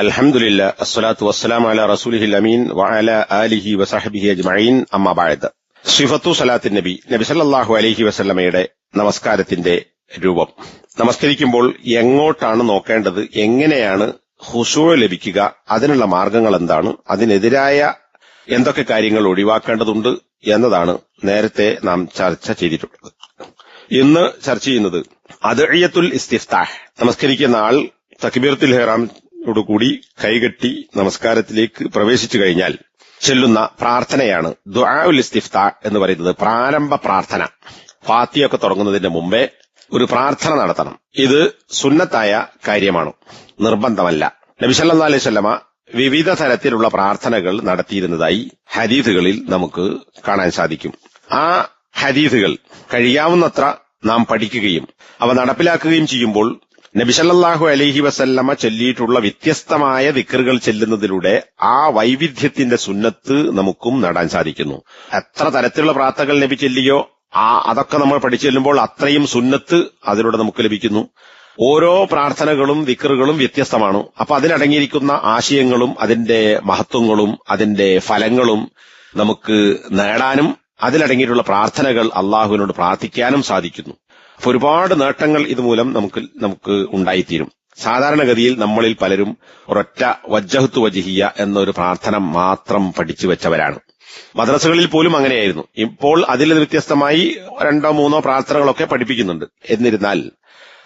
അൽഹംദുലില്ല അസ്സലാത്തു വസ്സലാം അല റസൂലിഹിൽ അമീൻ വഅല ആലിഹി വസഹബിഹി അജ്മഈൻ അമ്മ ബഅദ്. സിഫത്തു സലാത്തിൻ നബി നബി സല്ലല്ലാഹു അലൈഹി വസല്ലമയുടെ നമസ്കാരത്തിന്റെ രൂപം. നമസ്കരിക്കുമ്പോൾ എങ്ങോട്ടാണ് നോക്കേണ്ടത് എങ്ങനെയാണ് ഹുസൂ ലഭിക്കുക അതിനുള്ള മാർഗങ്ങൾ എന്താണ് അതിനെതിരായ എന്തൊക്കെ കാര്യങ്ങൾ ഒഴിവാക്കേണ്ടതുണ്ട് എന്നതാണ് നേരത്തെ നാം ചർച്ച ചെയ്തിട്ടുള്ളത്. ഇന്ന് ചർച്ച ചെയ്യുന്നത് അദഴിയത്തുൽ ഇസ്തിഫ്താഹ്. നമസ്കരിക്കുന്ന ആൾ തക്ബീറത്തുൽ ഹെറാമോടുകൂടി കൈകെട്ടി നമസ്കാരത്തിലേക്ക് പ്രവേശിച്ചു കഴിഞ്ഞാൽ ചെല്ലുന്ന പ്രാർത്ഥനയാണ് ദുആഉൽ ഇസ്തിഫ്ത എന്ന് പറയുന്നത് പ്രാരംഭ പ്രാർത്ഥന. ഫാത്തിയൊക്കെ തുടങ്ങുന്നതിന്റെ മുമ്പേ ഒരു പ്രാർത്ഥന നടത്തണം. ഇത് സുന്നത്തായ കാര്യമാണ്. നിർബന്ധമല്ല. നബിസല്ലാ അലൈഹി വസല്ലമ വിവിധ തരത്തിലുള്ള പ്രാർത്ഥനകൾ നടത്തിയിരുന്നതായി ഹദീസുകളിൽ നമുക്ക് കാണാൻ സാധിക്കും. ആ ഹദീസുകൾ കഴിയാവുന്നത്ര നാം പഠിക്കുകയും അവ നടപ്പിലാക്കുകയും ചെയ്യുമ്പോൾ നബിസല്ലാഹു അലഹി വസല്ലമ ചൊല്ലിയിട്ടുള്ള വ്യത്യസ്തമായ ദിക്കറുകൾ ചെല്ലുന്നതിലൂടെ ആ വൈവിധ്യത്തിന്റെ സുന്നത്ത് നമുക്കും നേടാൻ സാധിക്കുന്നു. എത്ര തരത്തിലുള്ള പ്രാർത്ഥകൾ നബി ചെല്ലിയോ ആ അതൊക്കെ നമ്മൾ പഠിച്ചു ചെല്ലുമ്പോൾ അത്രയും സുന്നത്ത് അതിലൂടെ നമുക്ക് ലഭിക്കുന്നു. ഓരോ പ്രാർത്ഥനകളും ദിക്കറുകളും വ്യത്യസ്തമാണ്. അപ്പൊ അതിലടങ്ങിയിരിക്കുന്ന ആശയങ്ങളും അതിന്റെ മഹത്വങ്ങളും അതിന്റെ ഫലങ്ങളും നമുക്ക് നേടാനും അതിലടങ്ങിയിട്ടുള്ള പ്രാർത്ഥനകൾ അള്ളാഹുവിനോട് പ്രാർത്ഥിക്കാനും സാധിക്കുന്നു. അപ്പൊ ഒരുപാട് നേട്ടങ്ങൾ ഇതുമൂലം നമുക്ക് നമുക്ക് ഉണ്ടായിത്തീരും. സാധാരണഗതിയിൽ നമ്മളിൽ പലരും ഒരൊറ്റ വജ്ജഹത്തു വജിഹിയ എന്നൊരു പ്രാർത്ഥന മാത്രം പഠിച്ചു വെച്ചവരാണ്. മദ്രസകളിൽ പോലും അങ്ങനെയായിരുന്നു. ഇപ്പോൾ അതിൽ വ്യത്യസ്തമായി രണ്ടോ മൂന്നോ പ്രാർത്ഥനകളൊക്കെ പഠിപ്പിക്കുന്നുണ്ട്. എന്നിരുന്നാൽ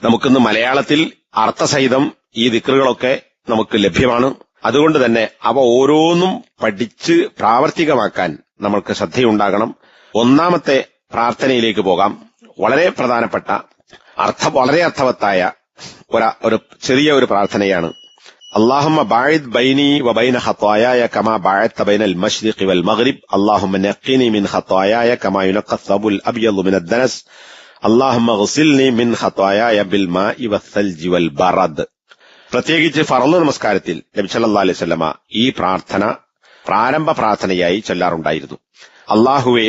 നമുക്കിന്ന് മലയാളത്തിൽ അർത്ഥസഹിതം ഈ ദിക്കറുകളൊക്കെ നമുക്ക് ലഭ്യമാണ്. അതുകൊണ്ട് തന്നെ അവ ഓരോന്നും പഠിച്ച് പ്രാവർത്തികമാക്കാൻ നമ്മൾക്ക് ശ്രദ്ധയുണ്ടാകണം. ഒന്നാമത്തെ പ്രാർത്ഥനയിലേക്ക് പോകാം. വളരെ പ്രധാനപ്പെട്ട അർത്ഥ വളരെ അർത്ഥവത്തായ ഒരു ഒരു ചെറിയ ഒരു പ്രാർത്ഥനയാണ് اللهم باعد بيني وبين خطاياي كما باعدت بين المشرق والمغرب اللهم نقني من خطاياي كما ينقى الثوب الأبيض من الدنس اللهم اغسلني من خطاياي بالماء والثلج والبرد പ്രത്യേകിച്ച് ഫറന്നു നമസ്കാരത്തിൽ നബി സല്ലല്ലാഹു അലൈഹി വസല്ലമ ഈ പ്രാർത്ഥന പ്രാരംഭ പ്രാർത്ഥനയായി ചൊല്ലാറുണ്ടായിരുന്നു അള്ളാഹുവെ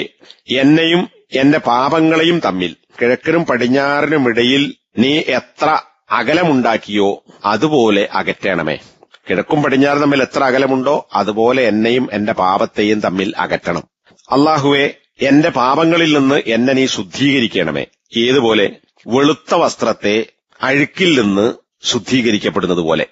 എന്നെയും എന്റെ പാപങ്ങളെയും തമ്മിൽ കിഴക്കിനും പടിഞ്ഞാറിനും ഇടയിൽ നീ എത്ര അകലമുണ്ടാക്കിയോ അതുപോലെ അകറ്റണമേ. കിഴക്കും പടിഞ്ഞാറും തമ്മിൽ എത്ര അകലമുണ്ടോ അതുപോലെ എന്നെയും എന്റെ പാപത്തെയും തമ്മിൽ അകറ്റണം. അള്ളാഹുവെ എന്റെ പാപങ്ങളിൽ നിന്ന് എന്നെ നീ ശുദ്ധീകരിക്കണമേ. ഏതുപോലെ? വെളുത്ത വസ്ത്രത്തെ അഴുക്കിൽ നിന്ന് ശുദ്ധീകരിക്കപ്പെടുന്നത് പോലെ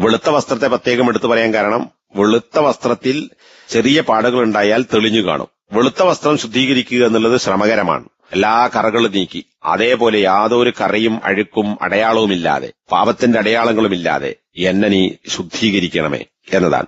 വെളുത്ത വസ്ത്രത്തെ പ്രത്യേകം എടുത്തു പറയാൻ കാരണം വെളുത്ത വസ്ത്രത്തിൽ ചെറിയ പാടുകൾ ഉണ്ടായാൽ തെളിഞ്ഞു കാണും. വെളുത്ത വസ്ത്രം ശുദ്ധീകരിക്കുക എന്നുള്ളത് ശ്രമകരമാണ്. എല്ലാ കറകളും നീക്കി. അതേപോലെ യാതൊരു കറയും അഴുക്കും അടയാളവുമില്ലാതെ പാപത്തിന്റെ അടയാളങ്ങളുമില്ലാതെ എന്നെ നീ ശുദ്ധീകരിക്കണമേ എന്നതാണ്.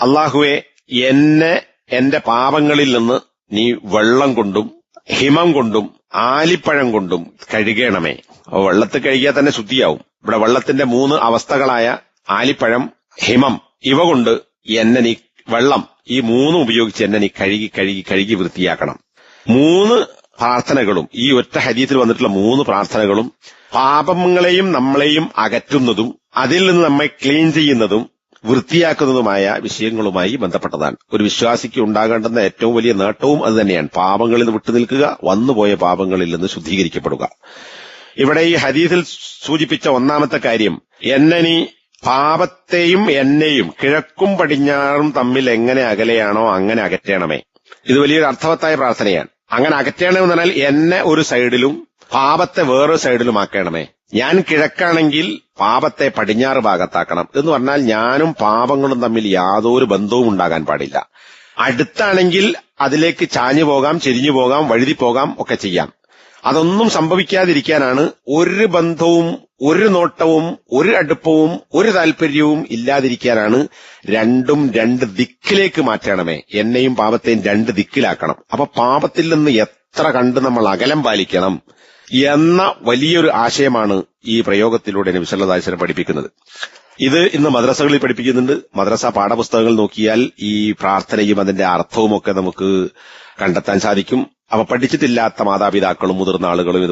അള്ളാഹുവെ എന്നെ എന്റെ പാപങ്ങളിൽ നിന്ന് നീ വെള്ളം കൊണ്ടും ഹിമം കൊണ്ടും ആലിപ്പഴം കൊണ്ടും കഴുകണമേ. അപ്പൊ വെള്ളത്തിൽ കഴുകിയാൽ തന്നെ ശുദ്ധിയാവും. ഇവിടെ വെള്ളത്തിന്റെ മൂന്ന് അവസ്ഥകളായ ആലിപ്പഴം ഹിമം ഇവ കൊണ്ട് എന്നെ നീ വെള്ളം ഈ മൂന്നും ഉപയോഗിച്ച് എന്നെ നീ കഴുകി കഴുകി കഴുകി വൃത്തിയാക്കണം. മൂന്ന് പ്രാർത്ഥനകളും ഈ ഒറ്റ ഹരീത്തിൽ വന്നിട്ടുള്ള മൂന്ന് പ്രാർത്ഥനകളും പാപങ്ങളെയും നമ്മളെയും അകറ്റുന്നതും അതിൽ നിന്ന് നമ്മെ ക്ലീൻ ചെയ്യുന്നതും വൃത്തിയാക്കുന്നതുമായ വിഷയങ്ങളുമായി ബന്ധപ്പെട്ടതാണ്. ഒരു വിശ്വാസിക്ക് ഉണ്ടാകേണ്ടുന്ന ഏറ്റവും വലിയ നേട്ടവും അത് തന്നെയാണ്. പാപങ്ങളിൽ വിട്ടുനിൽക്കുക വന്നുപോയ പാപങ്ങളിൽ നിന്ന് ശുദ്ധീകരിക്കപ്പെടുക. ഇവിടെ ഈ ഹദീസിൽ സൂചിപ്പിച്ച ഒന്നാമത്തെ കാര്യം എന്നെ പാപത്തെയും എന്നെയും കിഴക്കും പടിഞ്ഞാറും തമ്മിൽ എങ്ങനെ അകലെയാണോ അങ്ങനെ അകറ്റണമേ. ഇത് വലിയൊരു അർത്ഥവത്തായ പ്രാർത്ഥനയാണ്. അങ്ങനെ അകറ്റണമെന്ന് പറഞ്ഞാൽ എന്നെ ഒരു സൈഡിലും പാപത്തെ വേറൊരു സൈഡിലും ആക്കണമേ. ഞാൻ കിഴക്കാണെങ്കിൽ പാപത്തെ പടിഞ്ഞാറ് ഭാഗത്താക്കണം. എന്ന് പറഞ്ഞാൽ ഞാനും പാപങ്ങളും തമ്മിൽ യാതൊരു ബന്ധവും ഉണ്ടാകാൻ പാടില്ല. അടുത്താണെങ്കിൽ അതിലേക്ക് ചാഞ്ഞു പോകാം ചെരിഞ്ഞു പോകാം വഴുതി പോകാം ഒക്കെ ചെയ്യാം. അതൊന്നും സംഭവിക്കാതിരിക്കാനാണ് ഒരു ബന്ധവും ഒരു നോട്ടവും ഒരു അടുപ്പവും ഒരു താല്പര്യവും ഇല്ലാതിരിക്കാനാണ് രണ്ടും രണ്ട് ദിക്കിലേക്ക് മാറ്റണമേ. എന്നെയും പാപത്തെയും രണ്ട് ദിക്കിലാക്കണം. അപ്പൊ പാപത്തിൽ നിന്ന് എത്ര കണ്ട് നമ്മൾ അകലം പാലിക്കണം എന്ന വലിയൊരു ആശയമാണ് ഈ പ്രയോഗത്തിലൂടെ നബിസല്ലാസ്വരം പഠിപ്പിക്കുന്നത്. ഇത് ഇന്ന് മദ്രസകളിൽ പഠിപ്പിക്കുന്നുണ്ട്. മദ്രസ പാഠപുസ്തകങ്ങൾ നോക്കിയാൽ ഈ പ്രാർത്ഥനയും അതിന്റെ അർത്ഥവും ഒക്കെ നമുക്ക് കണ്ടെത്താൻ സാധിക്കും. അവ പഠിച്ചിട്ടില്ലാത്ത മാതാപിതാക്കളും മുതിർന്ന ആളുകളും ഇത്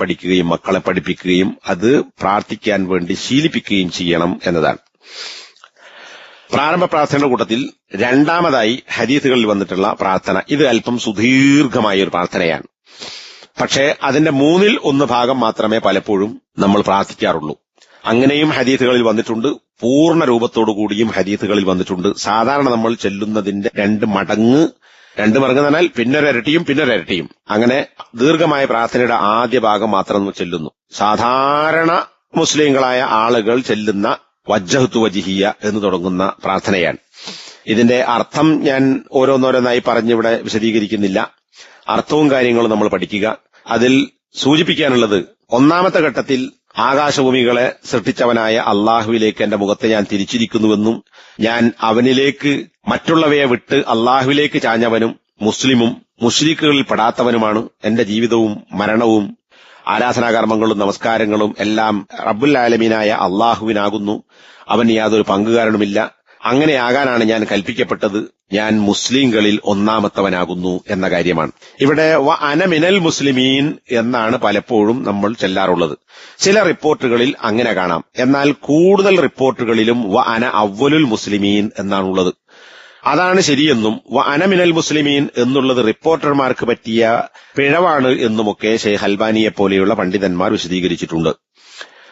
പഠിക്കുകയും മക്കളെ പഠിപ്പിക്കുകയും അത് പ്രാർത്ഥിക്കാൻ വേണ്ടി ശീലിപ്പിക്കുകയും ചെയ്യണം എന്നതാണ്. പ്രാരംഭ പ്രാർത്ഥനയുടെ കൂട്ടത്തിൽ രണ്ടാമതായി ഹദീസുകളിൽ വന്നിട്ടുള്ള പ്രാർത്ഥന ഇത് അല്പം സുദീർഘമായ ഒരു പ്രാർത്ഥനയാണ്. പക്ഷേ അതിന്റെ മൂന്നിൽ ഒന്ന് ഭാഗം മാത്രമേ പലപ്പോഴും നമ്മൾ പ്രാർത്ഥിക്കാറുള്ളൂ. അങ്ങനെയും ഹദീസുകളിൽ വന്നിട്ടുണ്ട്. പൂർണ രൂപത്തോടു കൂടിയും ഹദീസുകളിൽ വന്നിട്ടുണ്ട്. സാധാരണ നമ്മൾ ചെല്ലുന്നതിന്റെ രണ്ട് മടങ്ങ് രണ്ട് മറങ്ങ് പറഞ്ഞാൽ പിന്നൊരരട്ടിയും പിന്നൊരരട്ടിയും അങ്ങനെ ദീർഘമായ പ്രാർത്ഥനയുടെ ആദ്യ ഭാഗം മാത്രം ചെല്ലുന്നു. സാധാരണ മുസ്ലിങ്ങളായ ആളുകൾ ചെല്ലുന്ന വജ്ജഹത്തു വജിഹിയ എന്ന് തുടങ്ങുന്ന പ്രാർത്ഥനയാണ്. ഇതിന്റെ അർത്ഥം ഞാൻ ഓരോന്നോരോന്നായി പറഞ്ഞിവിടെ വിശദീകരിക്കുന്നില്ല. അർത്ഥവും കാര്യങ്ങളും നമ്മൾ പഠിക്കുക. അതിൽ സൂചിപ്പിക്കാനുള്ളത് ഒന്നാമത്തെ ഘട്ടത്തിൽ ആകാശഭൂമികളെ സൃഷ്ടിച്ചവനായ അള്ളാഹുവിലേക്ക് എന്റെ മുഖത്തെ ഞാൻ തിരിച്ചിരിക്കുന്നുവെന്നും ഞാൻ അവനിലേക്ക് മറ്റുള്ളവയെ വിട്ട് അള്ളാഹുവിലേക്ക് ചാഞ്ഞവനും മുസ്ലിമും മുസ്ലിക്കുകളിൽ പെടാത്തവനുമാണ് എന്റെ ജീവിതവും മരണവും ആരാധനാകർമ്മങ്ങളും നമസ്കാരങ്ങളും എല്ലാം റബ്ബുൽ ആലമീനായ അള്ളാഹുവിനാകുന്നു. അവന് യാതൊരു പങ്കുകാരനുമില്ല അങ്ങനെയാകാനാണ് ഞാൻ കൽപ്പിക്കപ്പെട്ടത്. ഞാൻ മുസ്ലിംകളിൽ ഒന്നാമത്തവനാകുന്നു എന്ന കാര്യമാണ്. ഇവിടെ വ അനമിനൽ മുസ്ലിമീൻ എന്നാണ് പലപ്പോഴും നമ്മൾ ചെല്ലാറുള്ളത്. ചില റിപ്പോർട്ടുകളിൽ അങ്ങനെ കാണാം. എന്നാൽ കൂടുതൽ റിപ്പോർട്ടുകളിലും വ അന അവലുൽ മുസ്ലിമീൻ എന്നാണുള്ളത്. അതാണ് ശരിയെന്നും വ അനമിനൽ മുസ്ലിമീൻ എന്നുള്ളത് റിപ്പോർട്ടർമാർക്ക് പറ്റിയ പിഴവാണ് എന്നുമൊക്കെ ഷെയ്ഖ് ഹൽബാനിയെ പോലെയുള്ള പണ്ഡിതന്മാർ വിശദീകരിച്ചിട്ടുണ്ട്.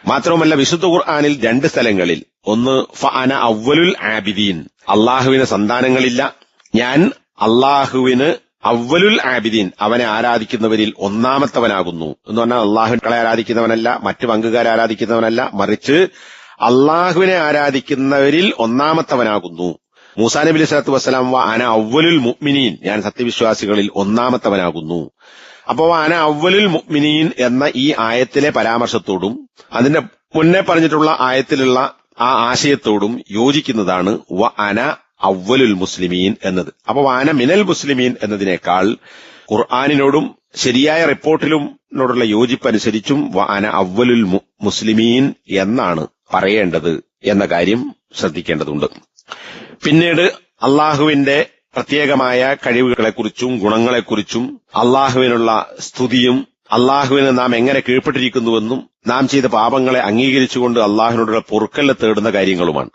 മാത്രവുമല്ല വിശുദ്ധ ഖുർആാനിൽ രണ്ട് സ്ഥലങ്ങളിൽ. ഒന്ന് ഫഅന അന അവലുൽ ആബിദീൻ. അള്ളാഹുവിന് സന്താനങ്ങളില്ല. ഞാൻ അള്ളാഹുവിന് അവലുൽ ആബിദീൻ. അവനെ ആരാധിക്കുന്നവരിൽ ഒന്നാമത്തവനാകുന്നു. എന്ന് പറഞ്ഞാൽ അള്ളാഹുക്കളെ ആരാധിക്കുന്നവനല്ല മറ്റു പങ്കുകാരെ ആരാധിക്കുന്നവനല്ല മറിച്ച് അള്ളാഹുവിനെ ആരാധിക്കുന്നവരിൽ ഒന്നാമത്തവനാകുന്നു. മൂസാ നബി സ്വലാത്തു വസ്സലാം വ അന അവലുൽ മുഅ്മിനീൻ. ഞാൻ സത്യവിശ്വാസികളിൽ ഒന്നാമത്തവനാകുന്നു. അപ്പോ അന അവലിൽ മുഅ്മിനീൻ എന്ന ഈ ആയത്തിലെ പരാമർശത്തോടും അതിന്റെ മുന്നേ പറഞ്ഞിട്ടുള്ള ആയത്തിലുള്ള ആ ആശയത്തോടും യോജിക്കുന്നതാണ് വ അന അവലുൽ മുസ്ലിമീൻ എന്നത്. അപ്പൊ വാന മിനൽ മുസ്ലിമീൻ എന്നതിനേക്കാൾ ഖുർആാനിനോടും ശരിയായ റിപ്പോർട്ടിലും നോടുള്ള യോജിപ്പനുസരിച്ചും വ അന അവലുൽ മുസ്ലിമീൻ എന്നാണ് പറയേണ്ടത് എന്ന കാര്യം ശ്രദ്ധിക്കേണ്ടതുണ്ട്. പിന്നീട് അള്ളാഹുവിന്റെ പ്രത്യേകമായ കഴിവുകളെക്കുറിച്ചും ഗുണങ്ങളെക്കുറിച്ചും അള്ളാഹുവിനുള്ള സ്തുതിയും അള്ളാഹുവിന് നാം എങ്ങനെ കീഴ്പ്പെട്ടിരിക്കുന്നുവെന്നും നാം ചെയ്ത പാപങ്ങളെ അംഗീകരിച്ചുകൊണ്ട് അള്ളാഹുവിനോടുള്ള പൊറുക്കല്ല തേടുന്ന കാര്യങ്ങളുമാണ്.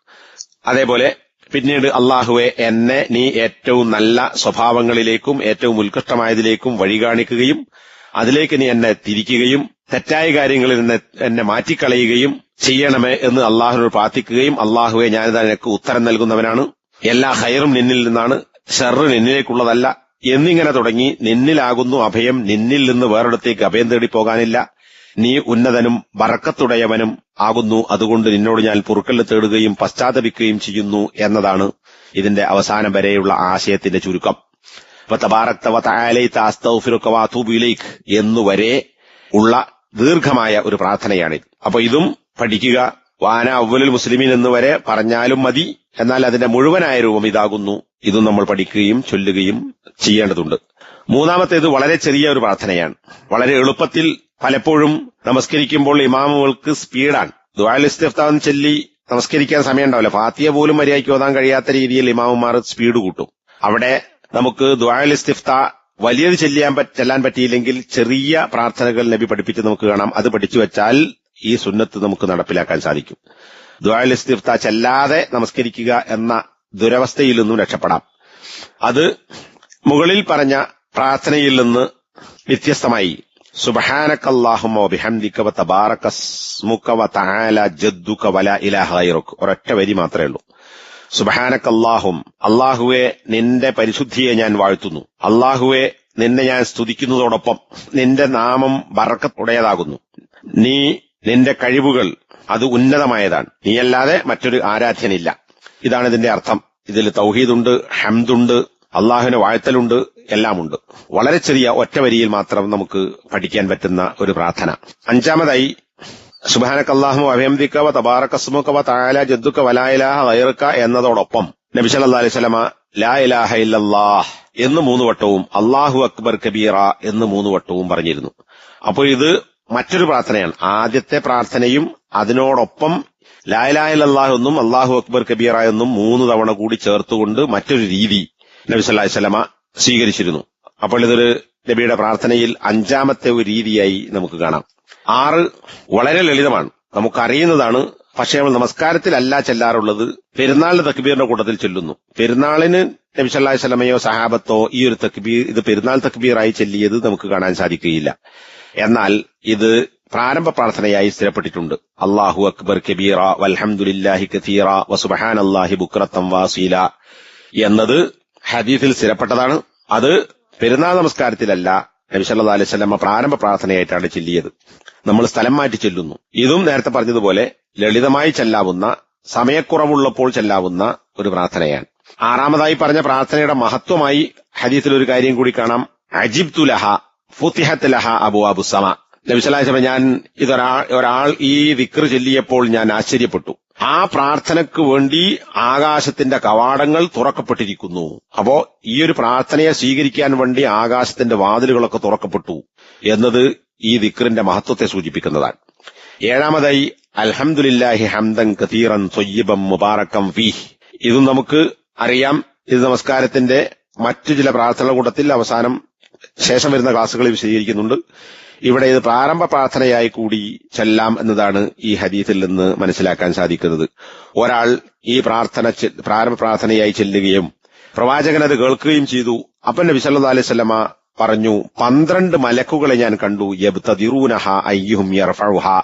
അതേപോലെ പിന്നീട് അള്ളാഹുവെ എന്നെ നീ ഏറ്റവും നല്ല സ്വഭാവങ്ങളിലേക്കും ഏറ്റവും ഉത്കൃഷ്ടമായതിലേക്കും വഴി കാണിക്കുകയും അതിലേക്ക് നീ എന്നെ തിരിക്കുകയും തെറ്റായ കാര്യങ്ങളിൽ നിന്ന് എന്നെ മാറ്റിക്കളയുകയും ചെയ്യണമേ എന്ന് അള്ളാഹുവിനോട് പ്രാർത്ഥിക്കുകയും അള്ളാഹുവെ ഞാനിതാ നിനക്ക് ഉത്തരം നൽകുന്നവനാണ്. എല്ലാ ഹൈറും നിന്നിൽ നിന്നാണ് ഷെറ് നിന്നിലേക്കുള്ളതല്ല. എന്നിങ്ങനെ തുടങ്ങി നിന്നിലാകുന്നു അഭയം. നിന്നിൽ നിന്ന് വേറെടുത്തേക്ക് അഭയം തേടി പോകാനില്ല. നീ ഉന്നതനും വറക്കത്തുടയവനും ആകുന്നു. അതുകൊണ്ട് നിന്നോട് ഞാൻ പൊറുക്കല്ല് തേടുകയും പശ്ചാത്തപിക്കുകയും ചെയ്യുന്നു എന്നതാണ് ഇതിന്റെ അവസാനം വരെയുള്ള ആശയത്തിന്റെ ചുരുക്കം. എന്നുവരെ ഉള്ള ദീർഘമായ ഒരു പ്രാർത്ഥനയാണിത് അപ്പൊ ഇതും പഠിക്കുക. വാന അവലുൽ മുസ്ലിമീൻ എന്നുവരെ പറഞ്ഞാലും മതി. എന്നാൽ അതിന്റെ മുഴുവനായ രൂപം ഇതാകുന്നു. ഇതും നമ്മൾ പഠിക്കുകയും ചൊല്ലുകയും ചെയ്യേണ്ടതുണ്ട്. മൂന്നാമത്തേത് വളരെ ചെറിയ ഒരു പ്രാർത്ഥനയാണ്. വളരെ എളുപ്പത്തിൽ പലപ്പോഴും നമസ്കരിക്കുമ്പോൾ ഇമാമുകൾക്ക് സ്പീഡാണ്. ദുആൽ ഇസ്തിഫ്താൻ ചൊല്ലി നമസ്കരിക്കാൻ സമയം ഉണ്ടാവില്ല ഫാത്തിയ പോലും മര്യാദയ്ക്ക് ഓതാൻ കഴിയാത്ത രീതിയിൽ ഇമാമുമാർ സ്പീഡ് കൂട്ടും. അവിടെ നമുക്ക് ദ്വാലിസ്തിഫ്ത വലിയത് പറ്റ- ചെല്ലാൻ പറ്റിയില്ലെങ്കിൽ ചെറിയ പ്രാർത്ഥനകൾ നബി പഠിപ്പിച്ച് നമുക്ക് കാണാം. അത് പഠിച്ചു വെച്ചാൽ ഈ സുന്നത്ത് നമുക്ക് നടപ്പിലാക്കാൻ സാധിക്കും. ദ്വാലിസ്തിഫ്ത ചെല്ലാതെ നമസ്കരിക്കുക എന്ന ദുരവസ്ഥയിൽ നിന്നും രക്ഷപ്പെടാം. അത് മുകളിൽ പറഞ്ഞ പ്രാർത്ഥനയിൽ നിന്ന് വ്യത്യസ്തമായി. ഒരൊറ്റ വരി മാത്രമേ ഉള്ളൂ. സുബഹാനക്കല്ലാഹും അള്ളാഹുവെ നിന്റെ പരിശുദ്ധിയെ ഞാൻ വാഴ്ത്തുന്നു. അള്ളാഹുവെ നിന്നെ ഞാൻ സ്തുതിക്കുന്നതോടൊപ്പം നിന്റെ നാമം ബറക്കത്തുടയതാകുന്നു നീ നിന്റെ കഴിവുകൾ അത് ഉന്നതമായതാണ്. നീയല്ലാതെ മറ്റൊരു ആരാധ്യനില്ല. ഇതാണ് ഇതിന്റെ അർത്ഥം. ഇതിൽ തൗഹീദുണ്ട് ഹംദുണ്ട് അള്ളാഹുവിനെ വാഴ്ത്തലുണ്ട് എല്ലാമുണ്ട്. വളരെ ചെറിയ ഒറ്റ വരിയിൽ മാത്രം നമുക്ക് പഠിക്കാൻ പറ്റുന്ന ഒരു പ്രാർത്ഥന. അഞ്ചാമതായി സുബാനക്കല്ലാഹു അള്ളാഹു തബാറക്കസ്മുക്കവ തായാല ജദ്ദുക്ക വലായിലാഹ വൈറക്ക എന്നതോടൊപ്പം നബിസ് അല്ലാ അലൈഹി വസല്ലമ ലാ ഇലാഹ ഇല്ലല്ലാഹ് എന്ന് മൂന്ന് വട്ടവും അള്ളാഹു അക്ബർ കബീറ എന്ന് മൂന്ന് വട്ടവും പറഞ്ഞിരുന്നു. അപ്പോൾ ഇത് മറ്റൊരു പ്രാർത്ഥനയാണ്. ആദ്യത്തെ പ്രാർത്ഥനയും അതിനോടൊപ്പം ലാ ഇലാഹ ഇല്ലല്ലാഹ് എന്നും അള്ളാഹു അക്ബർ കബീറ എന്നും മൂന്ന് തവണ കൂടി ചേർത്തുകൊണ്ട് മറ്റൊരു രീതി നബി സല്ലാഹി സ്വലമ സ്വീകരിച്ചിരുന്നു. അപ്പോൾ ഇതൊരു നബിയുടെ പ്രാർത്ഥനയിൽ അഞ്ചാമത്തെ ഒരു രീതിയായി നമുക്ക് കാണാം. ആറ് വളരെ ലളിതമാണ്. നമുക്കറിയുന്നതാണ് പക്ഷേ നമ്മൾ നമസ്കാരത്തിലല്ല ചെല്ലാറുള്ളത് പെരുന്നാളിന്റെ തക്ബീറിന്റെ കൂട്ടത്തിൽ ചെല്ലുന്നു. പെരുന്നാളിന് നബി സല്ലാഹി വസല്ലമയോ സഹാബത്തോ ഈ ഒരു തക്ബീർ ഇത് പെരുന്നാൾ തക്ബീറായി ചെല്ലിയത് നമുക്ക് കാണാൻ സാധിക്കുകയില്ല. എന്നാൽ ഇത് പ്രാരംഭ പ്രാർത്ഥനയായി സ്ഥിരപ്പെട്ടിട്ടുണ്ട്. അള്ളാഹു അക്ബർ കബീറ വൽഹംദുലില്ലാഹി കഥീറ വസുബഹാൻ അള്ളാഹി ബുക്രത്തം വാസീല എന്നത് ഹദീഫിൽ സ്ഥിരപ്പെട്ടതാണ്. അത് പെരുന്നാൾ നമസ്കാരത്തിലല്ല നബി സല്ലല്ലാഹു അലൈഹി വസല്ലമ പ്രാരംഭ പ്രാർത്ഥനയായിട്ടാണ് ചൊല്ലിയത്. നമ്മൾ സ്ഥലം മാറ്റി ചെല്ലുന്നു. ഇതും നേരത്തെ പറഞ്ഞതുപോലെ ലളിതമായി ചെല്ലാവുന്ന സമയക്കുറവുള്ളപ്പോൾ ചെല്ലാവുന്ന ഒരു പ്രാർത്ഥനയാണ്. ആറാമതായി പറഞ്ഞ പ്രാർത്ഥനയുടെ മഹത്വമായി ഹദീസിൽ ഒരു കാര്യം കൂടി കാണാം. അജിബ്തു ലഹ ഫുത്തിഹത്ത് ലഹ അബു അബു സമ നബിസലാസ്ലമ ഞാൻ ഇതൊരാൾ ഒരാൾ ഈ വിക്ർ ചൊല്ലിയപ്പോൾ ഞാൻ ആശ്ചര്യപ്പെട്ടു. ആ പ്രാർത്ഥനയ്ക്ക് വേണ്ടി ആകാശത്തിന്റെ കവാടങ്ങൾ തുറക്കപ്പെട്ടിരിക്കുന്നു. അപ്പോ ഈ ഒരു പ്രാർത്ഥനയെ സ്വീകരിക്കാൻ വേണ്ടി ആകാശത്തിന്റെ വാതിലുകളൊക്കെ തുറക്കപ്പെട്ടു എന്നത് ഈ വിക്റിന്റെ മഹത്വത്തെ സൂചിപ്പിക്കുന്നതാണ്. ഏഴാമതായി അൽഹംദുലില്ലാഹി ഹംദൻ കതീറൻ തൊയ്യബം മുബാറക്കം വി ഇതും നമുക്ക് അറിയാം. ഇത് നമസ്കാരത്തിന്റെ മറ്റു ചില പ്രാർത്ഥന കൂട്ടത്തിൽ അവസാനം ശേഷം വരുന്ന ക്ലാസ്സുകളിൽ വിശദീകരിക്കുന്നുണ്ട്. ഇവിടെ ഇത് പ്രാരംഭ പ്രാർത്ഥനയായി കൂടി ചെല്ലാം എന്നതാണ് ഈ ഹദീസിൽ നിന്ന് മനസ്സിലാക്കാൻ സാധിക്കുന്നത്. ഒരാൾ ഈ പ്രാർത്ഥന പ്രാരംഭ പ്രാർത്ഥനയായി ചെല്ലുകയും പ്രവാചകൻ അത് കേൾക്കുകയും ചെയ്തു. അപ്പൻ നബി സല്ലല്ലാഹു അലൈഹി സ്വലമ പറഞ്ഞു പന്ത്രണ്ട് മലക്കുകളെ ഞാൻ കണ്ടു. യബ്തദിറൂനഹ അയ്യുഹും യർഫഉഹ.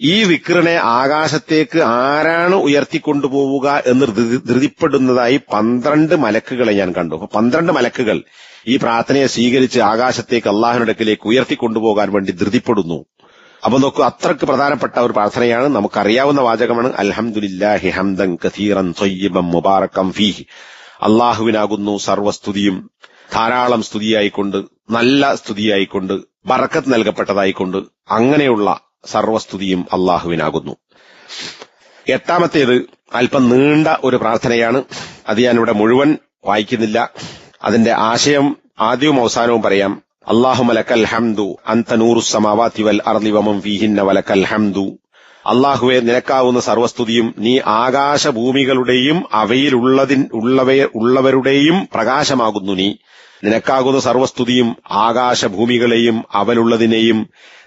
ഈ വിക്രിനെ ആകാശത്തേക്ക് ആരാണ് ഉയർത്തിക്കൊണ്ടുപോവുക എന്ന് ധൃതിപ്പെടുന്നതായി പന്ത്രണ്ട് മലക്കുകളെ ഞാൻ കണ്ടു. പന്ത്രണ്ട് മലക്കുകൾ ഈ പ്രാർത്ഥനയെ സ്വീകരിച്ച് ആകാശത്തേക്ക് അള്ളാഹുനടുക്കിലേക്ക് ഉയർത്തിക്കൊണ്ടുപോകാൻ വേണ്ടി ധൃതിപ്പെടുന്നു. അപ്പൊ നോക്കൂ അത്രയ്ക്ക് പ്രധാനപ്പെട്ട ഒരു പ്രാർത്ഥനയാണ്. നമുക്കറിയാവുന്ന വാചകമാണ് അൽഹംദുലില്ലാഹി ഹംദൻ കഥീറൻ തൊയ്യബം മുബാറക്കം ഫീഹി. അള്ളാഹുവിനാകുന്നു സർവസ്തുതിയും. ധാരാളം സ്തുതിയായിക്കൊണ്ട് നല്ല സ്തുതിയായിക്കൊണ്ട് ബറക്കത്ത് നൽകപ്പെട്ടതായിക്കൊണ്ട് അങ്ങനെയുള്ള സർവസ്തുതിയും അള്ളാഹുവിനാകുന്നു. എട്ടാമത്തേത് അല്പം നീണ്ട ഒരു പ്രാർത്ഥനയാണ്. അത് ഞാനിവിടെ മുഴുവൻ വായിക്കുന്നില്ല. അതിന്റെ ആശയം ആദ്യവും അവസാനവും പറയാം. അള്ളാഹു മലക്കൽ ഹംദു അന്ത നൂറു സമാവാത്തി വൽ അർലി വമം ഫീഹിന്ന വലക്കൽ ഹംദു. അള്ളാഹുവെ നിനക്കാവുന്ന സർവസ്തുതിയും നീ ആകാശഭൂമികളുടെയും അവയിലുള്ളതിൻ ഉള്ളവയെ ഉള്ളവരുടെയും പ്രകാശമാകുന്നു നീ. നിനക്കാകുന്ന സർവസ്തുതിയും ആകാശഭൂമികളെയും അവലുള്ളതിനെയും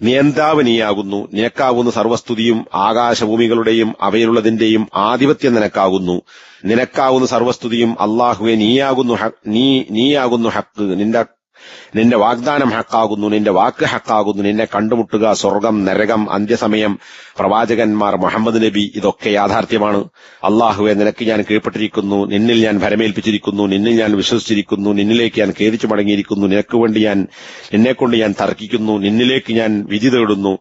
നിയന്താവ് നീയാകുന്നു നിനക്കാകുന്ന സർവസ്തുതിയും ആകാശഭൂമികളുടെയും അവയിലുള്ളതിന്റെയും ആധിപത്യം നിനക്കാകുന്നു. നിനക്കാവുന്ന സർവസ്തുതിയും അള്ളാഹുവെ നീയാകുന്നു നീ നീയാകുന്നു ഹക്ക്. നിന്റെ നിന്റെ വാഗ്ദാനം ഹക്കാകുന്നു നിന്റെ വാക്ക് ഹക്കാകുന്നു നിന്നെ കണ്ടുമുട്ടുക സ്വർഗം നരകം അന്ത്യസമയം. പ്രവാചകന്മാർ മുഹമ്മദ് നബി ഇതൊക്കെ യാഥാർത്ഥ്യമാണ്. അള്ളാഹുവെ നിനക്ക് ഞാൻ കീഴ്പ്പെട്ടിരിക്കുന്നു നിന്നിൽ ഞാൻ ഭരമേൽപ്പിച്ചിരിക്കുന്നു നിന്നിൽ ഞാൻ വിശ്വസിച്ചിരിക്കുന്നു നിന്നിലേക്ക് ഞാൻ ഖേദിച്ചു മടങ്ങിയിരിക്കുന്നു നിനക്ക് വേണ്ടി ഞാൻ നിന്നെക്കൊണ്ട് ഞാൻ തർക്കിക്കുന്നു നിന്നിലേക്ക് ഞാൻ വിധി തേടുന്നു.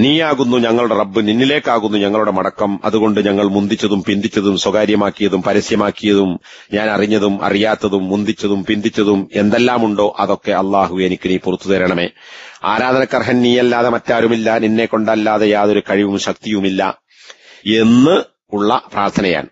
നീയാകുന്നു ഞങ്ങളുടെ റബ്ബ് നിന്നിലേക്കാകുന്നു ഞങ്ങളുടെ മടക്കം. അതുകൊണ്ട് ഞങ്ങൾ മുന്തിച്ചതും പിന്തിച്ചതും സ്വകാര്യമാക്കിയതും പരസ്യമാക്കിയതും ഞാൻ അറിഞ്ഞതും അറിയാത്തതും മുന്തിച്ചതും പിന്തിച്ചതും എന്തെല്ലാമുണ്ടോ അതൊക്കെ അള്ളാഹു എനിക്ക് നീ പുറത്തു തരണമേ. ആരാധനക്കർഹൻ നീയല്ലാതെ മറ്റാരുമില്ല. നിന്നെ കൊണ്ടല്ലാതെ യാതൊരു കഴിവും ശക്തിയുമില്ല എന്ന് ഉള്ള പ്രാർത്ഥനയാണ്.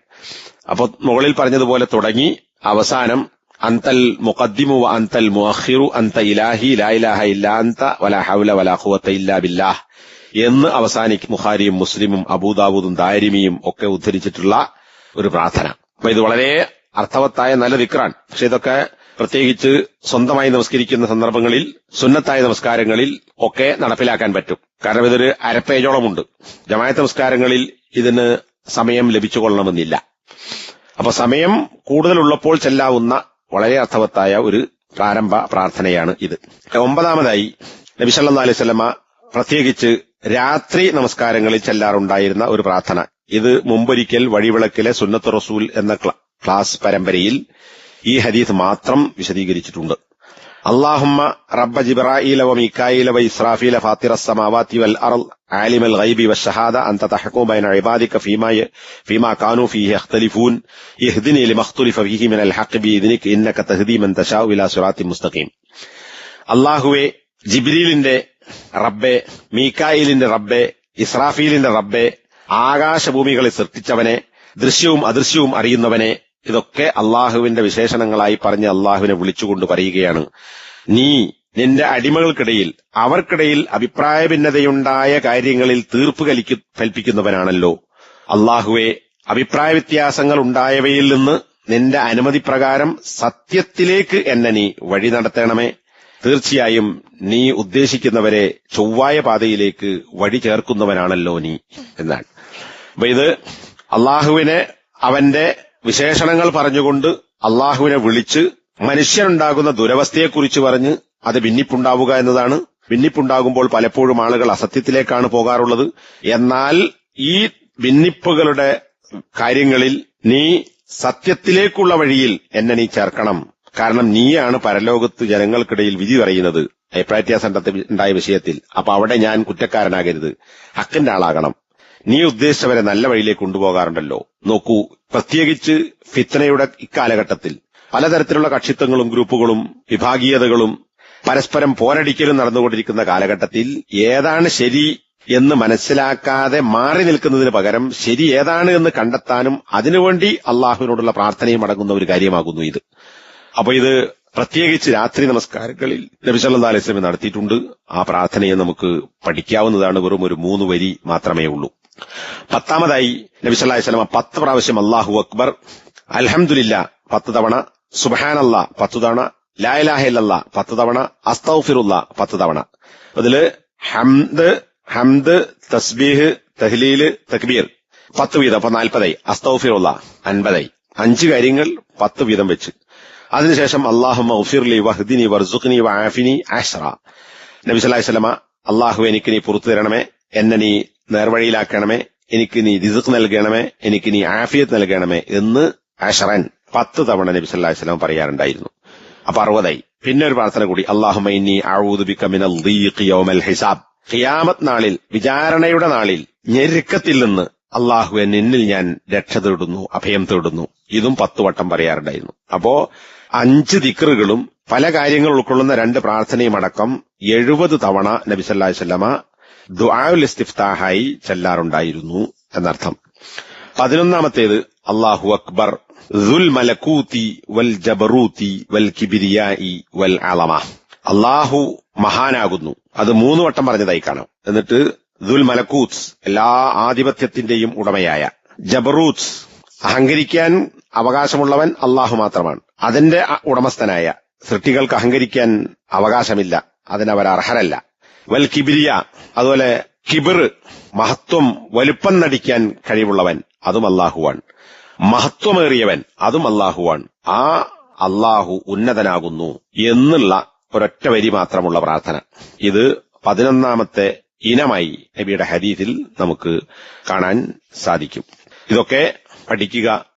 അപ്പൊ മുകളിൽ പറഞ്ഞതുപോലെ തുടങ്ങി. അവസാനം അന്തൽ മുഖദ്ദിമു അന്തൽ മുഅഖിറു അന്ത ഇലാഹി ലാ ഇലാഹ ഇല്ല അന്ത വലാ ഹൗല വലാ ഖുവത ഇല്ലാ ബില്ലാഹ്. എന്ന് അവസാനിക്കും മുഖാരിയും മുസ്ലിമും അബൂദാബൂദും ദാരിമിയും ഒക്കെ ഉദ്ധരിച്ചിട്ടുള്ള ഒരു പ്രാർത്ഥന. അപ്പൊ ഇത് വളരെ അർത്ഥവത്തായ നല്ല വിക്രാണ് പക്ഷെ ഇതൊക്കെ പ്രത്യേകിച്ച് സ്വന്തമായി നമസ്കരിക്കുന്ന സന്ദർഭങ്ങളിൽ സുന്നത്തായ നമസ്കാരങ്ങളിൽ ഒക്കെ നടപ്പിലാക്കാൻ പറ്റും. കാരണം ഇതൊരു അരപ്പേജോളമുണ്ട്. ജമായത്ത് നമസ്കാരങ്ങളിൽ ഇതിന് സമയം ലഭിച്ചുകൊള്ളണമെന്നില്ല. അപ്പൊ സമയം കൂടുതലുള്ളപ്പോൾ ചെല്ലാവുന്ന വളരെ അർത്ഥവത്തായ ഒരു പ്രാരംഭ പ്രാർത്ഥനയാണ് ഇത്. ഒമ്പതാമതായി നബിസല്ലാ വസല്ലമ പ്രത്യേകിച്ച് രാത്രി നമസ്കാരങ്ങളിൽ ചെല്ലാറുണ്ടായിരുന്ന ഒരു പ്രാർത്ഥന. ഇത് മുമ്പൊരിക്കൽ വഴിവിളക്കിലെ സുന്നത്ത് റസൂൽ എന്ന ക്ലാസ് പരമ്പരയിൽ ഈ ഹദീസ് മാത്രം വിശദീകരിച്ചിട്ടുണ്ട്. അള്ളാഹുമ്മ റബ്ബ ജിബ്രായില വ മിക്കായില വ ഇസ്രാഫീല ഫാത്തിറ സമാവാതി വൽ അറൽ ആലിമൽ ഗൈബി വ ഷഹാദ അൻത തഹക്കു ബൈന ഇബാദിക ഫീമാ ഫീമാ കാനു ഫീഹി യഖ്തലിഫൂൻ ഇഹ്ദിനി ലിമഖ്തുലിഫ ഫീഹി മിനൽ ഹഖ് ബിഇദ്നിക ഇന്നക തഹ്ദി മൻ തശാഉ ഇലാ സിറാത്തിൻ മുസ്തഖീം. അല്ലാഹുവേ ജിബ്രീലിന്റെ റബ്ബെ മീക്കായിലിന്റെ റബ്ബെ ഇസ്രാഫീലിന്റെ റബ്ബെ ആകാശഭൂമികളെ സൃഷ്ടിച്ചവനെ ദൃശ്യവും അദൃശ്യവും അറിയുന്നവനെ ഇതൊക്കെ അള്ളാഹുവിന്റെ വിശേഷണങ്ങളായി പറഞ്ഞ് അള്ളാഹുവിനെ വിളിച്ചുകൊണ്ട് പറയുകയാണ്. നീ നിന്റെ അടിമകൾക്കിടയിൽ അവർക്കിടയിൽ അഭിപ്രായ ഭിന്നതയുണ്ടായ കാര്യങ്ങളിൽ തീർപ്പ് കലിക്കു കൽപ്പിക്കുന്നവനാണല്ലോ. അള്ളാഹുവെ അഭിപ്രായ വ്യത്യാസങ്ങൾ ഉണ്ടായവയിൽ നിന്ന് നിന്റെ അനുമതി പ്രകാരം സത്യത്തിലേക്ക് എന്നെ നീ വഴി നടത്തണമേ. തീർച്ചയായും നീ ഉദ്ദേശിക്കുന്നവരെ ചൊവ്വായ പാതയിലേക്ക് വഴി ചേർക്കുന്നവനാണല്ലോ നീ എന്നാണ്. അപ്പൊ ഇത് അള്ളാഹുവിനെ അവന്റെ വിശേഷണങ്ങൾ പറഞ്ഞുകൊണ്ട് അള്ളാഹുവിനെ വിളിച്ച് മനുഷ്യനുണ്ടാകുന്ന ദുരവസ്ഥയെക്കുറിച്ച് പറഞ്ഞ് അത് ഭിന്നിപ്പുണ്ടാവുക എന്നതാണ്. ഭിന്നിപ്പുണ്ടാകുമ്പോൾ പലപ്പോഴും ആളുകൾ അസത്യത്തിലേക്കാണ് പോകാറുള്ളത്. എന്നാൽ ഈ ഭിന്നിപ്പുകളുടെ കാര്യങ്ങളിൽ നീ സത്യത്തിലേക്കുള്ള വഴിയിൽ എന്നെ നീ ചേർക്കണം. കാരണം നീയാണ് പരലോകത്ത് ജനങ്ങൾക്കിടയിൽ വിധി പറയുന്നത്. അഭിപ്രായ സംഘത്തിൽ ഉണ്ടായ വിഷയത്തിൽ. അപ്പൊ അവിടെ ഞാൻ കുറ്റക്കാരനാകരുത്. ഹക്കിന്റെ ആളാകണം. നീ ഉദ്ദേശിച്ചവരെ നല്ല വഴിയിലേക്ക് കൊണ്ടുപോകാറുണ്ടല്ലോ. നോക്കൂ പ്രത്യേകിച്ച് ഫിത്തനയുടെ ഇക്കാലഘട്ടത്തിൽ. പലതരത്തിലുള്ള കക്ഷിത്വങ്ങളും ഗ്രൂപ്പുകളും വിഭാഗീയതകളും പരസ്പരം പോരടിക്കലും നടന്നുകൊണ്ടിരിക്കുന്ന കാലഘട്ടത്തിൽ ഏതാണ് ശരി എന്ന് മനസ്സിലാക്കാതെ മാറി നിൽക്കുന്നതിന് പകരം ശരി ഏതാണ് എന്ന് കണ്ടെത്താനും അതിനുവേണ്ടി അള്ളാഹുവിനോടുള്ള പ്രാർത്ഥനയും അടങ്ങുന്ന ഒരു കാര്യമാകുന്നു ഇത്. അപ്പൊ ഇത് പ്രത്യേകിച്ച് രാത്രി നമസ്കാരങ്ങളിൽ നബിസല്ലാ അലൈസ്ലമി നടത്തിയിട്ടുണ്ട്. ആ പ്രാർത്ഥനയെ നമുക്ക് പഠിക്കാവുന്നതാണ് വെറും ഒരു മൂന്ന് വരി മാത്രമേ ഉള്ളൂ. പത്താമതായി നബിസല്ലാ അലൈഹി വസ്ലമ പത്ത് പ്രാവശ്യം അള്ളാഹു അക്ബർ അലഹമുല്ല പത്ത് തവണ സുബഹാനല്ല പത്ത് തവണ ലായലാഹില്ല പത്ത് തവണ അസ്തൌഫിറുല്ല പത്ത് തവണ. അതിൽ ഹംദ് ഹംദ് തസ്ബീഹ് തഹ്ലീൽ തക്ബീർ പത്ത് വീതം. അപ്പൊ നാൽപ്പതായി. അസ്തൌഫിറുല്ല അൻപതായി. അഞ്ച് കാര്യങ്ങൾ പത്ത് വീതം വെച്ച്. അതിനുശേഷം അള്ളാഹു മൗഫിർലി വഹ്ദിനി വർസുഖ്നി വാഫിനി ആശ്ര നബി സല്ലല്ലാഹു അലൈഹി അള്ളാഹു എനിക്ക് നീ പുറത്തു തരണമേ എന്നെ നീ നേർവഴിയിലാക്കണമേ എനിക്ക് നീ റിസുഖ് നൽകണമേ എനിക്ക് നീ ആഫിയത്ത് നൽകണമേ എന്ന് അഷറൻ പത്ത് തവണ നബി സല്ലല്ലാഹു അലൈഹി പറയാറുണ്ടായിരുന്നു. അപ്പൊ അറുപതായി. പിന്നെ ഒരു പ്രാർത്ഥന കൂടി അള്ളാഹുമൈനി ഹിസാബ്. ഖിയാമത്ത് നാളിൽ വിചാരണയുടെ നാളിൽ ഞെരുക്കത്തിൽ നിന്ന് അള്ളാഹു നിന്നിൽ ഞാൻ രക്ഷ തേടുന്നു അഭയം തേടുന്നു. ഇതും പത്തു വട്ടം പറയാറുണ്ടായിരുന്നു. അപ്പോ അഞ്ച് ദിക്റുകളും പല കാര്യങ്ങൾ ഉൾക്കൊള്ളുന്ന രണ്ട് പ്രാർത്ഥനയും അടക്കം എഴുപത് തവണ നബി വസല്ലമ ദുആഉൽ ഇസ്തിഫ്താഹായി ചെല്ലാറുണ്ടായിരുന്നു എന്നർത്ഥം. പതിനൊന്നാമത്തേത് അള്ളാഹു അക്ബർ ദുൽ മലക്കൂത്തി വൽ ജബറൂത്തി വൽ കിബിരിയായി വൽ അലമ. അള്ളാഹു മഹാനാകുന്നു. അത് മൂന്ന് വട്ടം പറഞ്ഞതായി കാണാം. എന്നിട്ട് ദുൽ മലക്കൂത്ത് എല്ലാ ആധിപത്യത്തിന്റെയും ഉടമയായ. ജബറൂത്ത് അഹങ്കരിക്കാൻ അവകാശമുള്ളവൻ അള്ളാഹു മാത്രമാണ്. അതിന്റെ ഉടമസ്ഥനായ. സൃഷ്ടികൾക്ക് അഹങ്കരിക്കാൻ അവകാശമില്ല. അതിനവർ അർഹരല്ല. വൽ കിബിരിയ അതുപോലെ കിബിർ മഹത്വം വലുപ്പം നടിക്കാൻ കഴിവുള്ളവൻ അതും അല്ലാഹുവാണ് മഹത്വമേറിയവൻ അതും അല്ലാഹുവാണ് ആ അള്ളാഹു ഉന്നതനാകുന്നു എന്നുള്ള ഒരൊറ്റ വരി മാത്രമുള്ള പ്രാർത്ഥന. ഇത് പതിനൊന്നാമത്തെ ഇനമായി നബിയുടെ ഹദീസിൽ നമുക്ക് കാണാൻ സാധിക്കും. ഇതൊക്കെ പഠിക്കുക